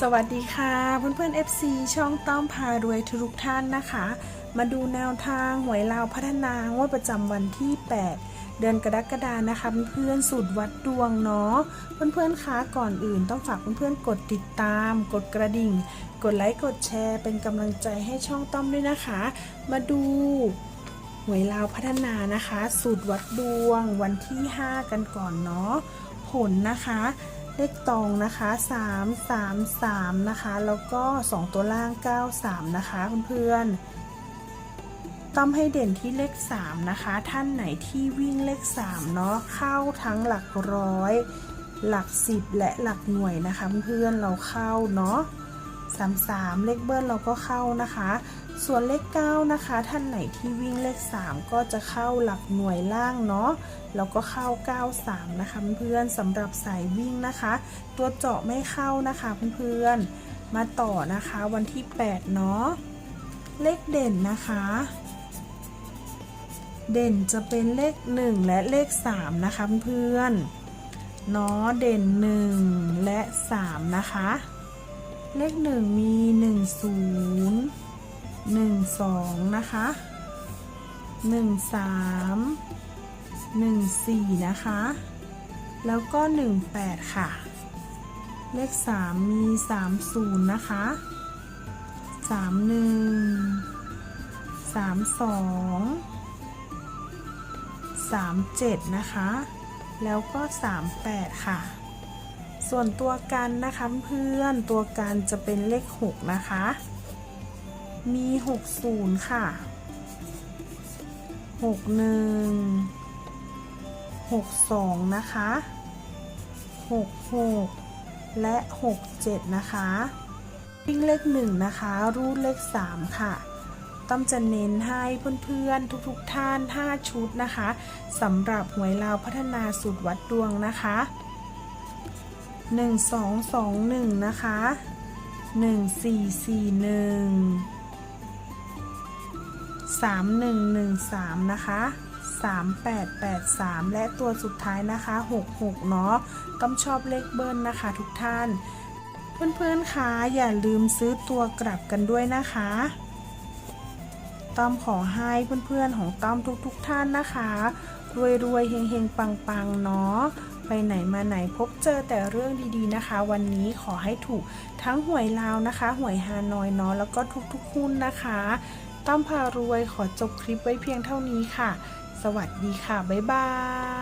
สวัสดีค่ะเพื่อนๆ FC ช่องต้อมพารวยทุกท่านนะคะ มาดูแนวทางหวยลาวพัฒนางวดประจำวันที่ 8 เดือนกรกฎานะคะเพื่อนๆสูตรวัดดวงเนาะเพื่อนๆคะก่อนอื่นต้องฝากเพื่อนๆกดติดตาม กดกระดิ่ง กดไลค์กดแชร์เป็นกำลังใจให้ช่องต้อมด้วยนะคะ มาดูหวยลาวพัฒนานะคะ สูตรวัดดวงวันที่ 5 กันก่อนเนาะผลนะคะ เลขตองนะคะ3 3 3นะคะแล้วก็ 2 ตัวล่าง 9 3 นะคะเพื่อนๆต้อมให้เด่นที่เลข 3 นะคะ ท่านไหนที่วิ่งเลข 3 เนาะเข้าทั้งหลักร้อย หลัก 10 และหลักหน่วยนะคะเพื่อนๆเราเข้าเนาะ 33 เลขเบิ้ลเราก็เข้านะคะ ส่วนเลข 9 นะคะ ท่านไหนที่วิ่งเลข 3 ก็จะเข้าหลักหน่วยล่างเนาะแล้วก็เข้า 93 นะคะเพื่อนๆสำหรับสายวิ่งนะคะ ตัวเจาะไม่เข้านะคะเพื่อนๆมาต่อนะคะวันที่ 8 เนาะเลขเด่นนะคะเด่นจะเป็นเลข 1 และเลข 3 นะคะเพื่อนเนาะเด่น 1 และ 3 นะคะ เลขหนึ่งมีหนึ่งศูนย์หนึ่งสองนะคะหนึ่งสามหนึ่งสี่นะคะ แล้วก็หนึ่งแปดค่ะ เลขสามมีสามศูนย์นะคะสามหนึ่งสามสองสามเจ็ดนะคะ แล้วก็สามแปดค่ะ ส่วนตัวกันนะคะเพื่อนตัวกันจะเป็นเลข 6 นะคะ มี 60 ค่ะ 61 62 นะคะ 66 และ 67 นะคะวิ่งเลข 1 นะคะ รูดเลข 3 ค่ะต้อมจะเน้นให้เพื่อนๆ ทุกๆท่าน 5 ชุดนะคะสำหรับหวยลาวพัฒนาสูตรวัดดวงนะคะ 1 2 2 1 นะคะ 1 4 4 1 3 1 1 3 นะคะ 3 8 8 3 และตัวสุดท้ายนะคะ 6 6 เนาะต้องชอบเลขเบิ้ลนะคะทุกท่าน เพื่อนๆคะอย่าลืมซื้อตัวกลับกันด้วยนะคะต้อมขอให้เพื่อนๆของต้อมทุกๆท่านนะคะ รวยๆเฮงๆ ปังๆ เนาะ ไปไหนมาไหนพบเจอแต่เรื่องดีๆนะคะ วันนี้ขอให้ถูกทั้งหวยลาวนะคะ หวยฮานอยเนาะแล้วก็ทุกๆหุ้นนะคะต้อมพารวยขอจบคลิปไว้เพียงเท่านี้ค่ะ สวัสดีค่ะ บ๊ายบาย